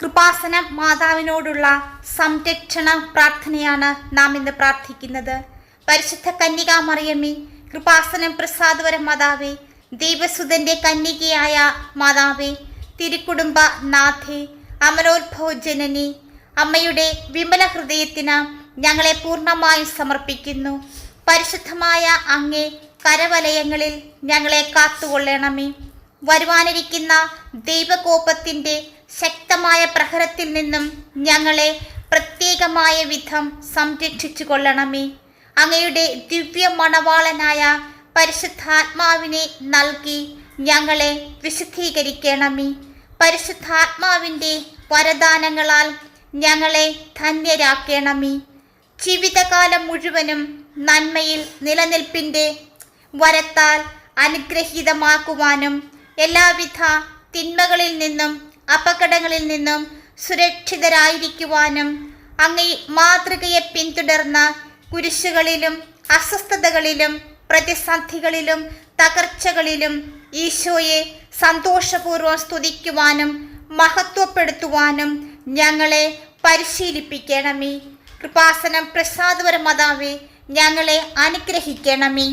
കൃപാസന മാതാവിനോടുള്ള സംരക്ഷണ പ്രാർത്ഥനയാണ് നാം ഇന്ന് പ്രാർത്ഥിക്കുന്നത്. പരിശുദ്ധ കന്യകാ മറിയമ്മി കൃപാസനം പ്രസാദവര മാതാവേ ദൈവസുതന്റെ കന്യകയായ മാതാവേ തിരുക്കുടുംബ നാഥേ അമലോത്ഭവ ജനനി അമ്മയുടെ വിമല ഹൃദയത്തിന് ഞങ്ങളെ പൂർണമായും സമർപ്പിക്കുന്നു. പരിശുദ്ധമായ അങ്ങേ കരവലയങ്ങളിൽ ഞങ്ങളെ കാത്തുകൊള്ളണമേ. വരുവാനിരിക്കുന്ന ദൈവകോപത്തിന്റെ ശക്തമായ പ്രഹരത്തിൽ നിന്നും ഞങ്ങളെ പ്രത്യേകമായ വിധം സംരക്ഷിച്ചു കൊള്ളണമേ അങ്ങയുടെ ദിവ്യ മണവാളനായ പരിശുദ്ധാത്മാവിനെ നൽകി ഞങ്ങളെ വിശുദ്ധീകരിക്കണമേ. പരിശുദ്ധാത്മാവിന്റെ വരദാനങ്ങളാൽ ഞങ്ങളെ ധന്യരാക്കണമേ. ജീവിതകാലം മുഴുവനും നന്മയിൽ നിലനിൽപ്പിന്റെ വരത്താൽ അനുഗ്രഹീതമാക്കുവാനും എല്ലാവിധ തിന്മകളിൽ നിന്നും അപകടങ്ങളിൽ നിന്നും സുരക്ഷിതരായിരിക്കുവാനും അങ്ങേ മാതൃകയെ പിന്തുടർന്ന കുരിശുകളിലും അസ്വസ്ഥതകളിലും പ്രതിസന്ധികളിലും തകർച്ചകളിലും ഈശോയെ സന്തോഷപൂർവം സ്തുതിക്കുവാനും മഹത്വപ്പെടുത്തുവാനും ഞങ്ങളെ പരിശീലിപ്പിക്കണമേ. കൃപാസനം പ്രസാദവര മതാവേ ഞങ്ങളെ അനുഗ്രഹിക്കണമേ.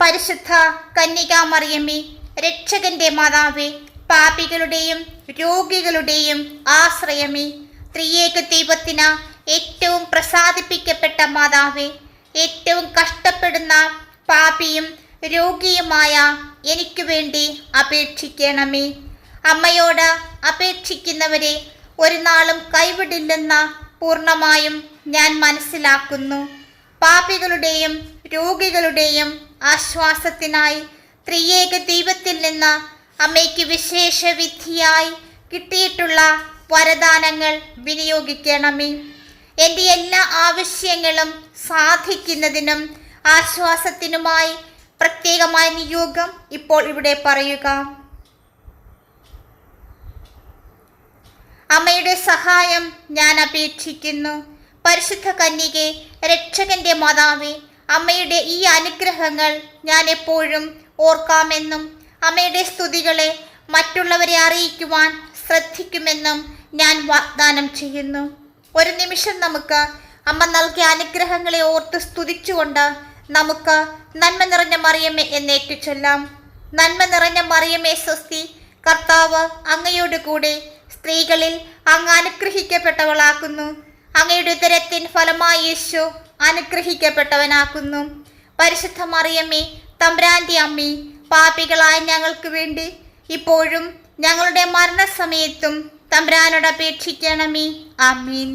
പരിശുദ്ധ കന്യകാമറിയമ്മേ രക്ഷകന്റെ മാതാവേ പാപികളുടെയും രോഗികളുടെയും ആശ്രയമേ. ത്രിയേക ദൈവത്തിന് ഏറ്റവും പ്രസാദിപ്പിക്കപ്പെട്ട മാതാവേ. ഏറ്റവും കഷ്ടപ്പെടുന്ന പാപിയും രോഗിയുമായ എനിക്ക് വേണ്ടി അപേക്ഷിക്കണമേ. അമ്മയോട് അപേക്ഷിക്കുന്നവരെ ഒരു നാളും കൈവിടില്ലെന്ന പൂർണമായും ഞാൻ മനസ്സിലാക്കുന്നു. പാപികളുടെയും രോഗികളുടെയും ആശ്വാസത്തിനായി ത്രിയേക ദൈവത്തിൽ നിന്ന് അമ്മയ്ക്ക് വിശേഷ വിധിയായി കിട്ടിയിട്ടുള്ള വരദാനങ്ങൾ വിനിയോഗിക്കണമേ. എന്റെ എല്ലാ ആവശ്യങ്ങളും സാധിക്കുന്നതിനും ആശ്വാസത്തിനുമായി പ്രത്യേകമായ നിയോഗം ഇപ്പോൾ ഇവിടെ പറയുക. അമ്മയുടെ സഹായം ഞാൻ അപേക്ഷിക്കുന്നു. പരിശുദ്ധ കന്യകെ രക്ഷകന്റെ മാതാവേ അമ്മയുടെ ഈ അനുഗ്രഹങ്ങൾ ഞാൻ എപ്പോഴും ഓർക്കാമെന്നും അമ്മയുടെ സ്തുതികളെ മറ്റുള്ളവരെ അറിയിക്കുവാൻ ശ്രദ്ധിക്കുമെന്നും ഞാൻ വാഗ്ദാനം ചെയ്യുന്നു. ഒരു നിമിഷം നമുക്ക് അമ്മ നൽകിയ അനുഗ്രഹങ്ങളെ ഓർത്ത് സ്തുതിച്ചുകൊണ്ട് നമുക്ക് നന്മ നിറഞ്ഞ മറിയമ്മേ എന്നേറ്റു ചൊല്ലാം. നന്മ നിറഞ്ഞ മറിയമ്മേ സ്വസ്തി കർത്താവ് അങ്ങയോട് കൂടെ സ്ത്രീകളിൽ അങ്ങ് അനുഗ്രഹിക്കപ്പെട്ടവളാക്കുന്നു. അങ്ങയുടെ ഉദരത്തിൻ ഫലമായി യേശു അനുഗ്രഹിക്കപ്പെട്ടവനാക്കുന്നു. പരിശുദ്ധ മറിയമ്മേ തമ്പ്രാന്റെ അമ്മി പാപികളായ ഞങ്ങൾക്ക് വേണ്ടി ഇപ്പോഴും ഞങ്ങളുടെ മരണസമയത്തും തമ്പ്രാനോട് അപേക്ഷിക്കണമേ. അമീൻ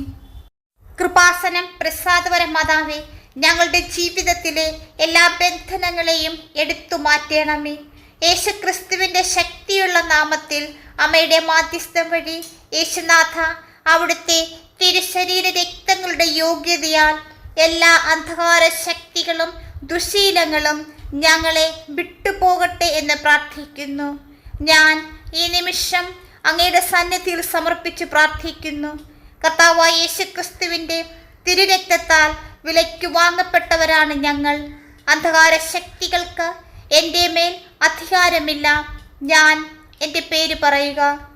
കൃപാസനം പ്രസാദവര മാതാവേ ഞങ്ങളുടെ ജീവിതത്തിലെ എല്ലാ ബന്ധനങ്ങളെയും എടുത്തു മാറ്റണമേ. യേശുക്രിസ്തുവിന്റെ ശക്തിയുള്ള നാമത്തിൽ അമ്മയുടെ മാധ്യസ്ഥം വഴി യേശുനാഥ അവിടുത്തെ തിരുശരീര രക്തങ്ങളുടെ യോഗ്യതയാൽ എല്ലാ അന്ധകാര ശക്തികളും ദുശീലങ്ങളും ഞങ്ങളെ വിട്ടുപോകട്ടെ എന്ന് പ്രാർത്ഥിക്കുന്നു. ഞാൻ ഈ നിമിഷം അങ്ങയുടെ സന്നിധിയിൽ സമർപ്പിച്ച് പ്രാർത്ഥിക്കുന്നു. കർത്താവായ യേശുക്രിസ്തുവിന്റെ തിരുരക്തത്താൽ വിലയ്ക്ക് വാങ്ങപ്പെട്ടവരാണ് ഞങ്ങൾ. അന്ധകാര ശക്തികൾക്ക് എന്റെ മേൽ അധികാരമില്ല. ഞാൻ എന്റെ പേര് പറയുക.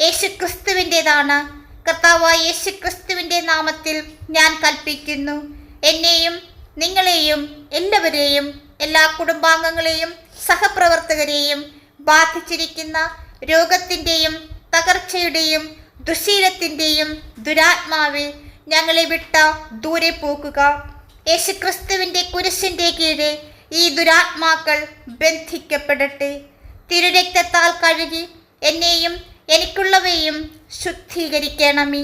യേശുക്രിസ്തുവിന്റെതാണ്. കർത്താവായ യേശുക്രിസ്തുവിന്റെ നാമത്തിൽ ഞാൻ കൽപ്പിക്കുന്നു. എന്നെയും നിങ്ങളെയും എല്ലാവരെയും എല്ലാ കുടുംബാംഗങ്ങളെയും സഹപ്രവർത്തകരെയും ബാധിച്ചിരിക്കുന്ന രോഗത്തിന്റെയും തകർച്ചയുടെയും ദുശീലത്തിന്റെയും ദുരാത്മാവെ ഞങ്ങളെ വിട്ട ദൂരെ പോക്കുക യേശുക്രിസ്തുവിന്റെ കുരിശിന്റെ കീഴെ ഈ ദുരാത്മാക്കൾ ബന്ധിക്കപ്പെടട്ടെ. തിരുരക്തത്താൽ കഴുകി എന്നെയും എനിക്കുള്ളവയും ശുദ്ധീകരിക്കണമേ.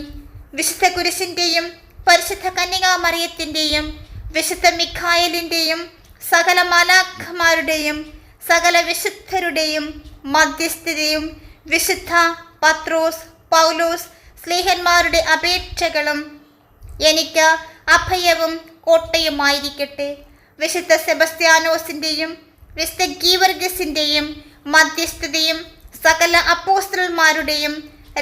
വിശുദ്ധ കുരിശിന്റെയും പരിശുദ്ധ കന്യകാമറിയത്തിന്റെയും വിശുദ്ധ മിഖായലിന്റെയും സകല മലാഖമാരുടെയും സകല വിശുദ്ധരുടെയും മധ്യസ്ഥതയും വിശുദ്ധ പത്രോസ് പൗലോസ് സ്നേഹന്മാരുടെ അപേക്ഷകളും എനിക്ക് അഭയവും കോട്ടയുമായിരിക്കട്ടെ. വിശുദ്ധ സെബസ്ത്യാനോസിന്റെയും വിശുദ്ധ ഗീവർഗസിന്റെയും മധ്യസ്ഥതയും സകല അപ്പോസ്റ്റൽമാരുടെയും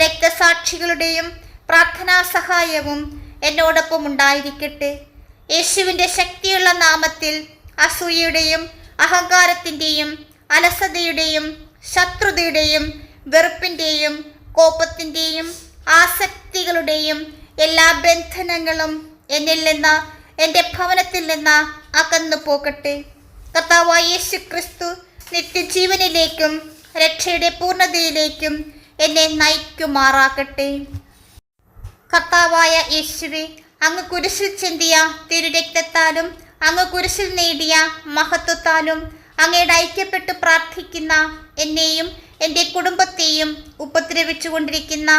രക്തസാക്ഷികളുടെയും പ്രാർത്ഥനാ സഹായവും എന്നോടൊപ്പം ഉണ്ടായിരിക്കട്ടെ. യേശുവിന്റെ ശക്തിയുള്ള നാമത്തിൽ അസൂയയുടെയും അഹങ്കാരത്തിന്റെയും അലസതയുടെയും ശത്രുതയുടെയും വെറുപ്പിന്റെയും കോപത്തിന്റെയും ആസക്തികളുടെയും എല്ലാ ബന്ധനങ്ങളും എന്നിൽ നിന്ന് എന്റെ ഭവനത്തിൽ നിന്ന് അകന്നു പോകട്ടെ. കർത്താവായ യേശു ക്രിസ്തു നിത്യജീവനിലേക്കും രക്ഷയുടെ പൂർണതയിലേക്കും എന്നെ നയിക്കുമാറാകട്ടെ. കർത്താവായ യേശുവെ അങ്ങ് കുരിശിൽ ചിന്തിയ തിരുരക്തത്താലും അങ്ങ് കുരിശിൽ നേടിയ മഹത്വത്താലും അങ്ങയുടെ ഐക്യപ്പെട്ട് പ്രാർത്ഥിക്കുന്ന എന്നെയും എന്റെ കുടുംബത്തെയും ഉപദ്രവിച്ചുകൊണ്ടിരിക്കുന്ന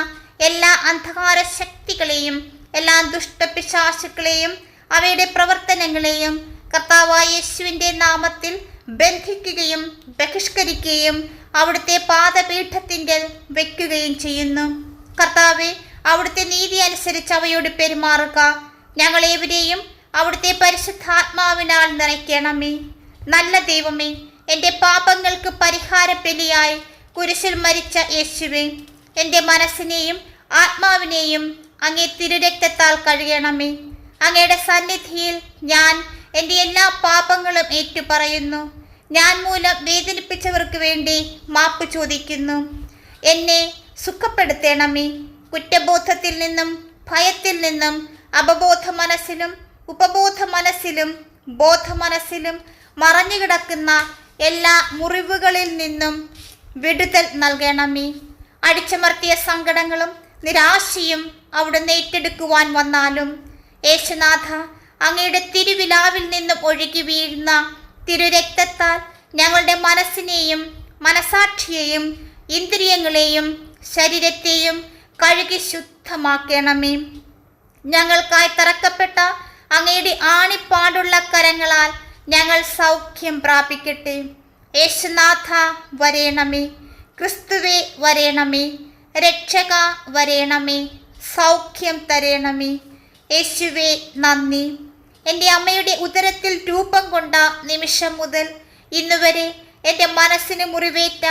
എല്ലാ അന്ധകാര ശക്തികളെയും എല്ലാ ദുഷ്ടപിശാശുക്കളെയും അവയുടെ പ്രവർത്തനങ്ങളെയും കർത്താവായ യേശുവിന്റെ നാമത്തിൽ ബന്ധിക്കുകയും ബഹിഷ്കരിക്കുകയും അവിടുത്തെ പാദപീഠത്തിന്റെ വയ്ക്കുകയും ചെയ്യുന്നു. കർത്താവെ അവിടുത്തെ നീതി അനുസരിച്ച് അവയോട് പെരുമാറുക. ഞങ്ങളേവരെയും അവിടുത്തെ പരിശുദ്ധാത്മാവിനാൽ നിറയ്ക്കണമേ. നല്ല ദൈവമേ എന്റെ പാപങ്ങൾക്ക് പരിഹാര ബലിയായി കുരിശിൽ മരിച്ച യേശുവേ എന്റെ മനസ്സിനെയും ആത്മാവിനെയും അങ്ങേ തിരുരക്തത്താൽ കഴുകണമേ. അങ്ങയുടെ സന്നിധിയിൽ ഞാൻ എന്റെ എല്ലാ പാപങ്ങളും ഏറ്റുപറയുന്നു. ഞാൻ മൂലം വേദനിപ്പിച്ചവർക്ക് വേണ്ടി മാപ്പ് ചോദിക്കുന്നു. എന്നെ സുഖപ്പെടുത്തണമേ. കുറ്റബോധത്തിൽ നിന്നും ഭയത്തിൽ നിന്നും അപബോധ മനസ്സിലും ഉപബോധ മനസ്സിലും ബോധ മനസ്സിലും മറഞ്ഞുകിടക്കുന്ന എല്ലാ മുറിവുകളിൽ നിന്നും വിടുതൽ നൽകണമേ. അടിച്ചമർത്തിയ സങ്കടങ്ങളും നിരാശയും അവിടുന്ന് ഏറ്റെടുക്കുവാൻ വന്നാലും യേശുനാഥ അങ്ങയുടെ തിരുവിലാവിൽ നിന്നും ഒഴുകി വീഴുന്ന തിരുരക്തത്താൽ ഞങ്ങളുടെ മനസ്സിനെയും മനസാക്ഷിയെയും ഇന്ദ്രിയങ്ങളെയും ശരീരത്തെയും കഴുകി ശുദ്ധമാക്കണമേ. ഞങ്ങൾക്കായി തറക്കപ്പെട്ട അങ്ങയുടെ ആണിപ്പാടുള്ള കരങ്ങളാൽ ഞങ്ങൾ സൗഖ്യം പ്രാപിക്കട്ടെ. യേശുനാഥ വരേണമേ ക്രിസ്തുവേ വരേണമേ രക്ഷക വരേണമേ സൗഖ്യം തരേണമേ. യേശുവേ നന്ദി. എന്റെ അമ്മയുടെ ഉദരത്തിൽ രൂപം കൊണ്ട നിമിഷം മുതൽ ഇന്നുവരെ എന്റെ മനസ്സിന് മുറിവേറ്റ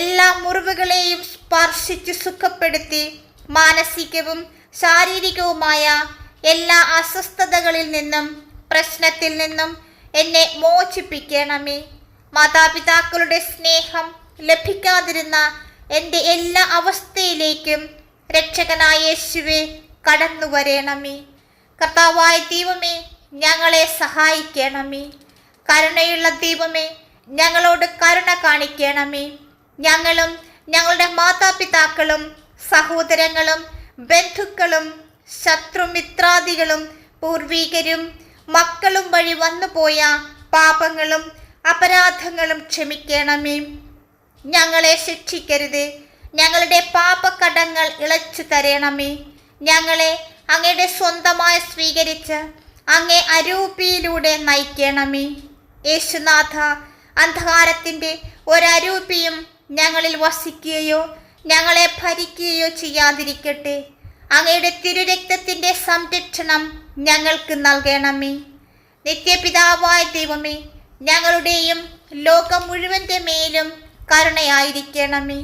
എല്ലാ മുറിവുകളെയും സ്പർശിച്ച് സുഖപ്പെടുത്തി മാനസികവും ശാരീരികവുമായ എല്ലാ അസ്വസ്ഥതകളിൽ നിന്നും പ്രശ്നത്തിൽ നിന്നും എന്നെ മോചിപ്പിക്കണമേ. മാതാപിതാക്കളുടെ സ്നേഹം ലഭിക്കാതിരുന്ന എന്റെ എല്ലാ അവസ്ഥയിലേക്കും രക്ഷകനായ യേശുവെ കടന്നു വരേണമേ. കർത്താവായ ദൈവമേ ഞങ്ങളെ സഹായിക്കണമേ. കരുണയുള്ള ദൈവമേ ഞങ്ങളോട് കരുണ കാണിക്കണമേ. ഞങ്ങളും ഞങ്ങളുടെ മാതാപിതാക്കളും സഹോദരങ്ങളും ബന്ധുക്കളും ശത്രുമിത്രാദികളും പൂർവീകരും മക്കളും വഴി വന്നുപോയ പാപങ്ങളും അപരാധങ്ങളും ക്ഷമിക്കണമേ. ഞങ്ങളെ ശിക്ഷിക്കരുത്. ഞങ്ങളുടെ പാപക്കടങ്ങൾ ഇളച്ചു തരണമേ. ഞങ്ങളെ അങ്ങയുടെ സ്വന്തമായി സ്വീകരിച്ച് അങ്ങേ അരൂപിയിലൂടെ നയിക്കണമേ. യേശുനാഥ അന്ധകാരത്തിന്റെ ഒരരൂപിയും ഞങ്ങളിൽ വസിക്കുകയോ ഞങ്ങളെ ഭരിക്കുകയോ ചെയ്യാതിരിക്കട്ടെ. അങ്ങയുടെ തിരുരക്തത്തിന്റെ സംരക്ഷണം ഞങ്ങൾക്ക് നൽകണമേ. നിത്യപിതാവായ ദൈവമേ ഞങ്ങളുടെയും ലോകം മുഴുവന്റെ മേലും കരുണയായിരിക്കണമേ.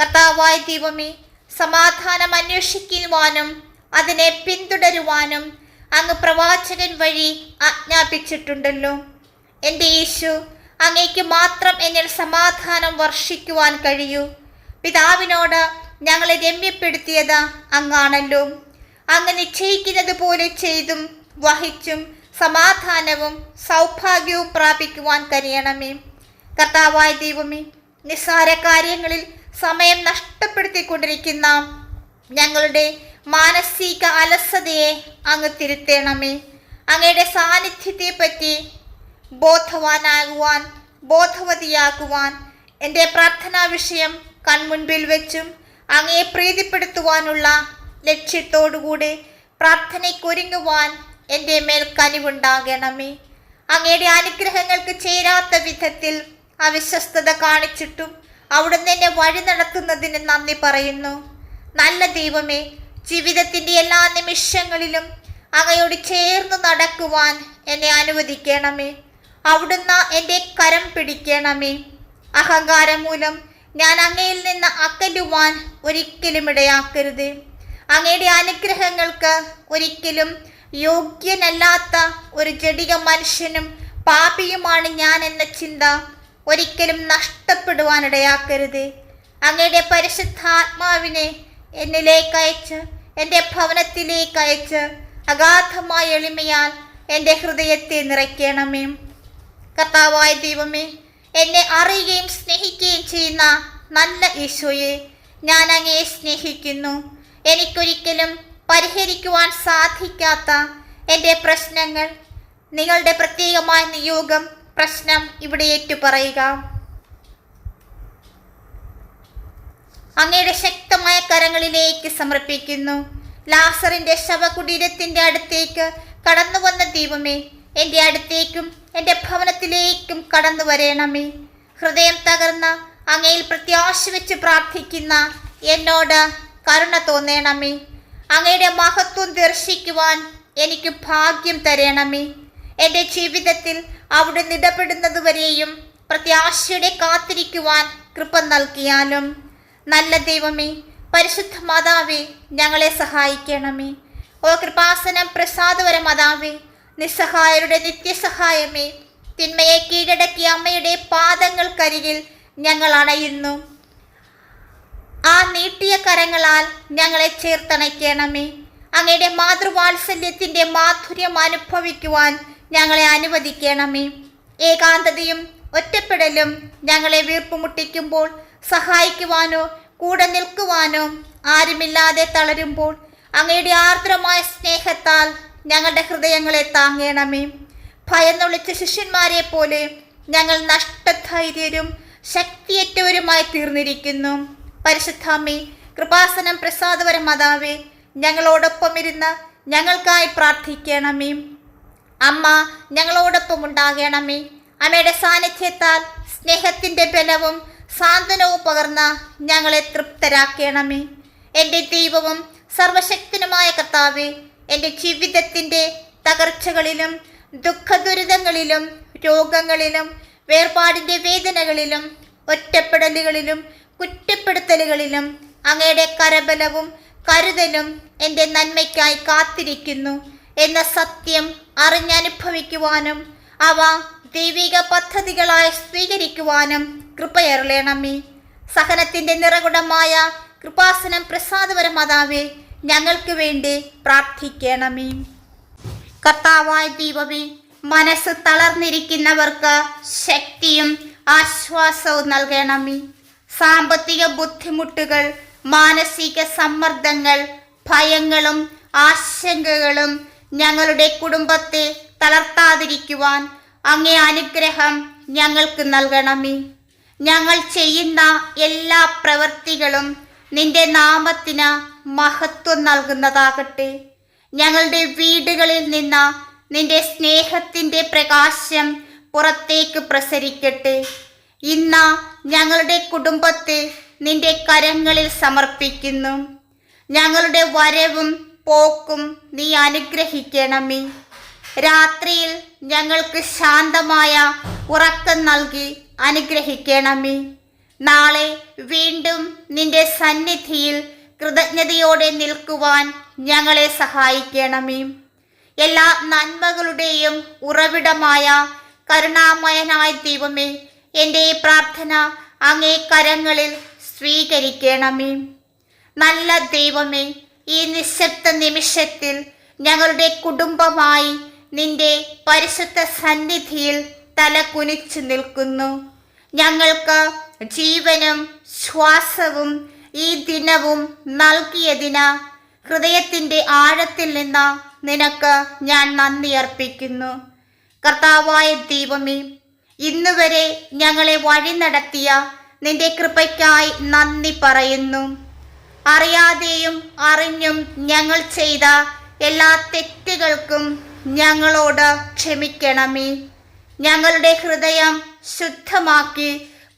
കർത്താവായ ദൈവമേ സമാധാനം അന്വേഷിക്കുവാനും അതിനെ പിന്തുടരുവാനും അങ്ങ് പ്രവാചകൻ വഴി ആജ്ഞാപിച്ചിട്ടുണ്ടല്ലോ. എന്റെ യേശു അങ്ങേക്ക് മാത്രം എന്നിൽ സമാധാനം വർഷിക്കുവാൻ കഴിയൂ. പിതാവിനോട് ഞങ്ങളെ രമ്യപ്പെടുത്തിയത് അങ്ങാണല്ലോ. അങ്ങ് നിശ്ചയിക്കുന്നത് പോലെ ചെയ്തും വഹിച്ചും സമാധാനവും സൗഭാഗ്യവും പ്രാപിക്കുവാൻ കഴിയണമേ കർത്താവായ ദൈവമേ നിസ്സാര കാര്യങ്ങളിൽ സമയം നഷ്ടപ്പെടുത്തിക്കൊണ്ടിരിക്കുന്ന ഞങ്ങളുടെ മാനസിക അലസതയെ അങ്ങ് തിരുത്തേണമേ. അങ്ങയുടെ സാന്നിധ്യത്തെ പറ്റി ബോധവാനാകുവാൻ ബോധവതിയാകുവാൻ എന്റെ പ്രാർത്ഥനാ വിഷയം കൺമുൻപിൽ വെച്ചും അങ്ങയെ പ്രീതിപ്പെടുത്തുവാനുള്ള ലക്ഷ്യത്തോടുകൂടെ പ്രാർത്ഥനയ്ക്കൊരുങ്ങുവാൻ എന്റെ മേൽ കനിവുണ്ടാകണമേ. അങ്ങയുടെ അനുഗ്രഹങ്ങൾക്ക് ചേരാത്ത വിധത്തിൽ അവിശ്വസ്തത കാണിച്ചിട്ടും അവിടുന്ന് എന്നെ വഴി നടത്തുന്നതിന് നന്ദി പറയുന്നു. നല്ല ദൈവമേ ജീവിതത്തിന്റെ എല്ലാ നിമിഷങ്ങളിലും അങ്ങയോട് ചേർന്ന് നടക്കുവാൻ എന്നെ അനുവദിക്കണമേ. അവിടുന്ന് എന്റെ കരം പിടിക്കണമേ. അഹങ്കാരം മൂലം ഞാൻ അങ്ങയിൽ നിന്ന് അകലുവാൻ ഒരിക്കലും ഇടയാക്കരുത്. അങ്ങയുടെ അനുഗ്രഹങ്ങൾക്ക് ഒരിക്കലും യോഗ്യനല്ലാത്ത ഒരു ജടിക മനുഷ്യനും പാപിയുമാണ് ഞാൻ എന്ന ചിന്ത ഒരിക്കലും നഷ്ടപ്പെടുവാനിടയാക്കരുത് അങ്ങയുടെ പരിശുദ്ധാത്മാവിനെ എന്നിലേക്ക് അയച്ച് എന്റെ ഭവനത്തിലേക്ക് അയച്ച് അഗാധമായ എളിമയാൽ എന്റെ ഹൃദയത്തെ നിറയ്ക്കണമേ. കർത്താവായ ദൈവമേ എന്നെ അറിയുകയും സ്നേഹിക്കുകയും ചെയ്യുന്ന നല്ല ഈശോയെ ഞാൻ അങ്ങയെ സ്നേഹിക്കുന്നു. എനിക്കൊരിക്കലും പരിഹരിക്കുവാൻ സാധിക്കാത്ത എന്റെ പ്രശ്നങ്ങൾ നിങ്ങളുടെ പ്രത്യേകമായ നിയോഗം പ്രശ്നം ഇവിടെ ഏറ്റുപറയുക. അങ്ങയുടെ ശക്തമായ കരങ്ങളിലേക്ക് സമർപ്പിക്കുന്നു. ലാസറിന്റെ ശവകുടീരത്തിന്റെ അടുത്തേക്ക് കടന്നു വന്ന ദൈവമേ എന്റെ അടുത്തേക്കും എന്റെ ഭവനത്തിലേക്കും കടന്നു വരേണമേ. ഹൃദയം തകർന്ന അങ്ങയിൽ പ്രത്യാശ വെച്ച് പ്രാർത്ഥിക്കുന്ന എന്നോട് കരുണ തോന്നേണമേ. അങ്ങയുടെ മഹത്വം ദർശിക്കുവാൻ എനിക്ക് ഭാഗ്യം തരേണമേ. എന്റെ ജീവിതത്തിൽ അവിടെ ഇടപെടുന്നതുവരെയും പ്രത്യാശയുടെ കാത്തിരിക്കുവാൻ കൃപ നൽകിയാലും നല്ല ദൈവമേ പരിശുദ്ധ മാതാവേ ഞങ്ങളെ സഹായിക്കണമേ. ഓ കൃപാസനം പ്രസാദവര മാതാവേ നിസ്സഹായരുടെ നിത്യസഹായമേ. തിന്മയെ കീഴടക്കിയ അമ്മയുടെ പാദങ്ങൾക്കരികിൽ ഞങ്ങൾ അണയുന്നു ആ നീട്ടിയ കരങ്ങളാൽ ഞങ്ങളെ ചേർത്തണയ്ക്കണമേ. അങ്ങയുടെ മാതൃവാത്സല്യത്തിന്റെ മാധുര്യം അനുഭവിക്കുവാൻ ഞങ്ങളെ അനുവദിക്കണമേ. ഏകാന്തതയും ഒറ്റപ്പെടലും ഞങ്ങളെ വീർപ്പുമുട്ടിക്കുമ്പോൾ സഹായിക്കുവാനോ കൂടെ നിൽക്കുവാനോ ആരുമില്ലാതെ തളരുമ്പോൾ അങ്ങയുടെ ആർദ്രമായ സ്നേഹത്താൽ ഞങ്ങളുടെ ഹൃദയങ്ങളെ താങ്ങേണമേ. ഭയന്നൊളിച്ച ശിഷ്യന്മാരെ പോലെ ഞങ്ങൾ നഷ്ടധൈര്യരും ശക്തിയേറ്റവരുമായി തീർന്നിരിക്കുന്നു. പരിശുദ്ധാമി കൃപാസനം പ്രസാദവര മാതാവേ ഞങ്ങളോടൊപ്പം ഇരുന്ന് ഞങ്ങൾക്കായി പ്രാർത്ഥിക്കണമേ. അമ്മ ഞങ്ങളോടൊപ്പം ഉണ്ടാകണമേ. അമ്മയുടെ സാന്നിധ്യത്താൽ സ്നേഹത്തിന്റെ ബലവും സാന്ത്വനവും പകർന്ന ഞങ്ങളെ തൃപ്തരാക്കണമേ. എന്റെ ദൈവവും സർവശക്തനുമായ കർത്താവേ എന്റെ ജീവിതത്തിന്റെ തകർച്ചകളിലും ദുഃഖദുരിതങ്ങളിലും രോഗങ്ങളിലും വേർപാടിന്റെ വേദനകളിലും ഒറ്റപ്പെടലുകളിലും കുറ്റപ്പെടുത്തലുകളിലും അങ്ങയുടെ കരബലവും കരുതലും എന്റെ നന്മയ്ക്കായി കാത്തിരിക്കുന്നു എന്ന സത്യം അറിഞ്ഞനുഭവിക്കുവാനും അവ ദൈവിക പദ്ധതികളായി സ്വീകരിക്കുവാനും കൃപയറളണമേ സഹനത്തിന്റെ നിറകുടമായ കൃപാസനം പ്രസാദവര മാതാവേ ഞങ്ങൾക്ക് വേണ്ടി പ്രാർത്ഥിക്കണമേ. കർത്താവായ ദീപവി മനസ്സ് തളർന്നിരിക്കുന്നവർക്ക് ശക്തിയും ആശ്വാസവും നൽകണമേ. സാമ്പത്തിക ബുദ്ധിമുട്ടുകൾ മാനസിക സമ്മർദ്ദങ്ങൾ ഭയങ്ങളും ആശങ്കകളും ഞങ്ങളുടെ കുടുംബത്തെ തളർത്താതിരിക്കുവാൻ അങ്ങേ അനുഗ്രഹം ഞങ്ങൾക്ക് നൽകണമേ. ഞങ്ങൾ ചെയ്യുന്ന എല്ലാ പ്രവൃത്തികളും നിന്റെ നാമത്തിന് മഹത്വം നൽകുന്നതാകട്ടെ. ഞങ്ങളുടെ വീടുകളിൽ നിന്ന് നിന്റെ സ്നേഹത്തിന്റെ പ്രകാശം പുറത്തേക്ക് പ്രസരിക്കട്ടെ. ഇന്ന് ഞങ്ങളുടെ കുടുംബത്തെ നിന്റെ കരങ്ങളിൽ സമർപ്പിക്കുന്നു. ഞങ്ങളുടെ വരവും പോക്കും നീ അനുഗ്രഹിക്കണമേ. രാത്രിയിൽ ഞങ്ങൾക്ക് ശാന്തമായ ഉറക്കം നൽകി അനുഗ്രഹിക്കണമേ. നാളെ വീണ്ടും നിന്റെ സന്നിധിയിൽ കൃതജ്ഞതയോടെ നിൽക്കുവാൻ ഞങ്ങളെ സഹായിക്കണമേ. എല്ലാ നന്മകളുടെയും ഉറവിടമായ കരുണാമയനായ ദൈവമേ എന്റെ പ്രാർത്ഥന അങ്ങേ കരങ്ങളിൽ സ്വീകരിക്കണമേ. നല്ല ദൈവമേ ഈ നിശബ്ദ നിമിഷത്തിൽ ഞങ്ങളുടെ കുടുംബമായി നിന്റെ പരിശുദ്ധ സന്നിധിയിൽ തല കുനിച്ചു നിൽക്കുന്നു. ഞങ്ങൾക്ക് ജീവനും ശ്വാസവും ഈ ദിനവും നൽകിയതിന് ഹൃദയത്തിന്റെ ആഴത്തിൽ നിന്ന് നിനക്ക് ഞാൻ നന്ദി അർപ്പിക്കുന്നു. കർത്താവായ ദൈവമേ ഇന്നുവരെ ഞങ്ങളെ വഴി നടത്തിയ നിന്റെ കൃപയ്ക്കായി നന്ദി പറയുന്നു. അറിയാതെയും അറിഞ്ഞും ഞങ്ങൾ ചെയ്ത എല്ലാ തെറ്റുകൾക്കും ഞങ്ങളോട് ക്ഷമിക്കണമേ. ഞങ്ങളുടെ ഹൃദയം ശുദ്ധമാക്കി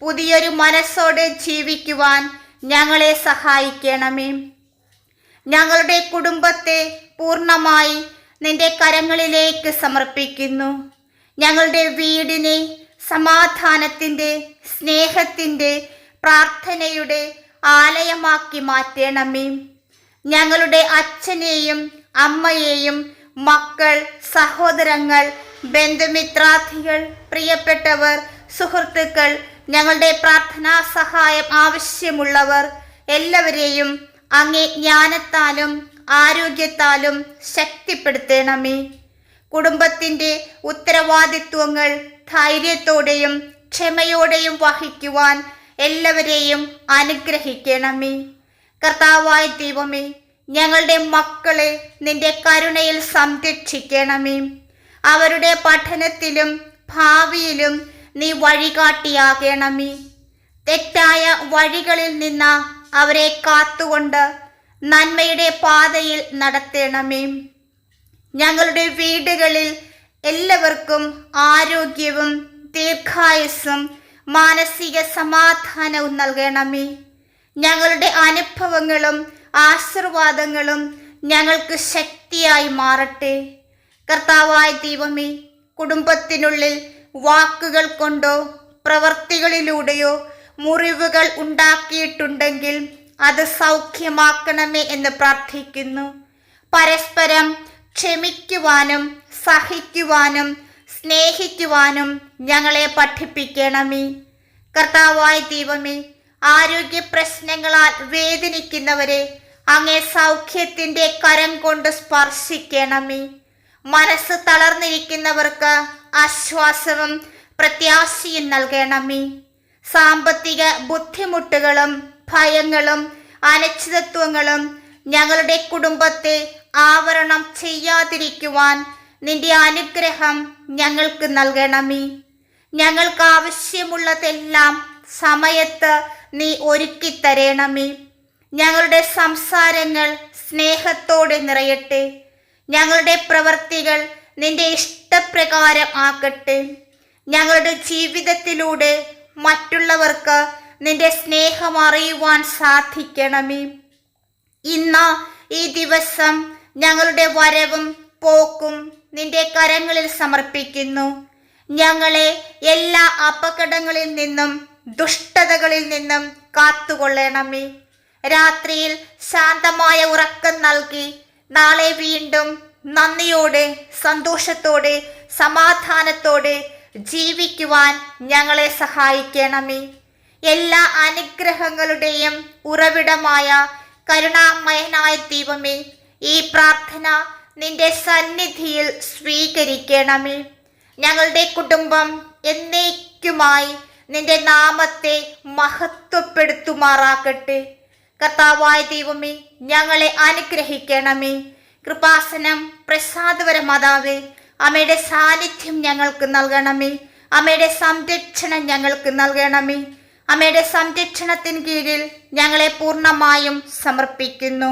പുതിയൊരു മനസ്സോടെ ജീവിക്കുവാൻ ഞങ്ങളെ സഹായിക്കണമേ. ഞങ്ങളുടെ കുടുംബത്തെ പൂർണമായി നിന്റെ കരങ്ങളിലേക്ക് സമർപ്പിക്കുന്നു. ഞങ്ങളുടെ വീടിനെ സമാധാനത്തിന്റെ സ്നേഹത്തിന്റെ പ്രാർത്ഥനയുടെ ആലയമാക്കി മാറ്റണമേ. ഞങ്ങളുടെ അച്ഛനെയും അമ്മയെയും മക്കൾ സഹോദരങ്ങൾ ബന്ധുമിത്രാർത്ഥികൾ പ്രിയപ്പെട്ടവർ സുഹൃത്തുക്കൾ ഞങ്ങളുടെ പ്രാർത്ഥനാ സഹായം ആവശ്യമുള്ളവർ എല്ലാവരെയും അങ്ങേ ജ്ഞാനത്താലും ആരോഗ്യത്താലും ശക്തിപ്പെടുത്തണമേ. കുടുംബത്തിന്റെ ഉത്തരവാദിത്വങ്ങൾ ധൈര്യത്തോടെയും ക്ഷമയോടെയും വഹിക്കുവാൻ എല്ലാവരെയും അനുഗ്രഹിക്കണമേ. കർത്താവായ ദൈവമേ ഞങ്ങളുടെ മക്കളെ നിന്റെ കരുണയിൽ സംരക്ഷിക്കണമേ. അവരുടെ പഠനത്തിലും ഭാവിയിലും നീ വഴികാട്ടിയാകണമേ. തെറ്റായ വഴികളിൽ നിന്ന് അവരെ കാത്തുകൊണ്ട് നന്മയുടെ പാതയിൽ നടത്തണമേ. ഞങ്ങളുടെ വീടുകളിൽ എല്ലാവർക്കും ആരോഗ്യവും ദീർഘായുസ്സും മാനസിക സമാധാനവും നൽകണമേ. ഞങ്ങളുടെ അനുഭവങ്ങളും ആശീർവാദങ്ങളും ഞങ്ങൾക്ക് ശക്തിയായി മാറട്ടെ. കർത്താവായ ദൈവമേ കുടുംബത്തിനുള്ളിൽ വാക്കുകൾ കൊണ്ടോ പ്രവർത്തികളിലൂടെയോ മുറിവുകൾ ഉണ്ടാക്കിയിട്ടുണ്ടെങ്കിൽ അത് സൗഖ്യമാക്കണമേ എന്ന് പ്രാർത്ഥിക്കുന്നു. പരസ്പരം ക്ഷമിക്കുവാനും സഹിക്കുവാനും സ്നേഹിക്കുവാനും ഞങ്ങളെ പഠിപ്പിക്കണമേ. കർത്താവായ ദൈവമേ ആരോഗ്യ പ്രശ്നങ്ങളാൽ വേദനിക്കുന്നവരെ അങ്ങേ സൗഖ്യത്തിന്റെ കരം കൊണ്ട് സ്പർശിക്കണമേ. മനസ്സ് തളർന്നിരിക്കുന്നവർക്ക് ആശ്വാസവും പ്രത്യാശയും നൽകണമേ. സാമ്പത്തിക ബുദ്ധിമുട്ടുകളും ഭയങ്ങളും അനിശ്ചിതത്വങ്ങളും ഞങ്ങളുടെ കുടുംബത്തെ ആവരണം ചെയ്യാതിരിക്കുവാൻ നിന്റെ അനുഗ്രഹം ഞങ്ങൾക്ക് നൽകണമേ. ഞങ്ങൾക്ക് ആവശ്യമുള്ളതെല്ലാം സമയത്ത് നീ ഒരുക്കി തരണമേ ഞങ്ങളുടെ സംസാരങ്ങൾ സ്നേഹത്തോടെ നിറയട്ടെ. ഞങ്ങളുടെ പ്രവർത്തികൾ നിന്റെ ഇഷ്ടപ്രകാരം ആക്കട്ടെ. ഞങ്ങളുടെ ജീവിതത്തിലൂടെ മറ്റുള്ളവർക്ക് നിന്റെ സ്നേഹം അറിയുവാൻ സാധിക്കണമേ. ഇന്ന് ഈ ദിവസം ഞങ്ങളുടെ വരവും പോക്കും നിന്റെ കരങ്ങളിൽ സമർപ്പിക്കുന്നു. ഞങ്ങളെ എല്ലാ അപകടങ്ങളിൽ നിന്നും ദുഷ്ടതകളിൽ നിന്നും കാത്തുകൊള്ളണമേ. രാത്രിയിൽ ശാന്തമായ ഉറക്കം നൽകി നാളെ വീണ്ടും നന്ദിയോടെ സന്തോഷത്തോടെ സമാധാനത്തോടെ ജീവിക്കുവാൻ ഞങ്ങളെ സഹായിക്കണമേ. എല്ലാ അനുഗ്രഹങ്ങളുടെയും ഉറവിടമായ കരുണാമയനായ ദൈവമേ ഈ പ്രാർത്ഥന നിന്റെ സന്നിധിയിൽ സ്വീകരിക്കണമേ. ഞങ്ങളുടെ കുടുംബം എന്നേക്കുമായി നിന്റെ നാമത്തെ മഹത്വപ്പെടുത്തുമാറാക്കട്ടെ കർത്താവായ ദൈവമേ ഞങ്ങളെ അനുഗ്രഹിക്കണമേ. കൃപാസനം പ്രസാദവര മാതാവേ അമ്മയുടെ സാന്നിധ്യം ഞങ്ങൾക്ക് നൽകണമേ. അമ്മയുടെ സംരക്ഷണം ഞങ്ങൾക്ക് നൽകണമേ. അമ്മയുടെ സംരക്ഷണത്തിന് കീഴിൽ ഞങ്ങളെ പൂർണമായും സമർപ്പിക്കുന്നു.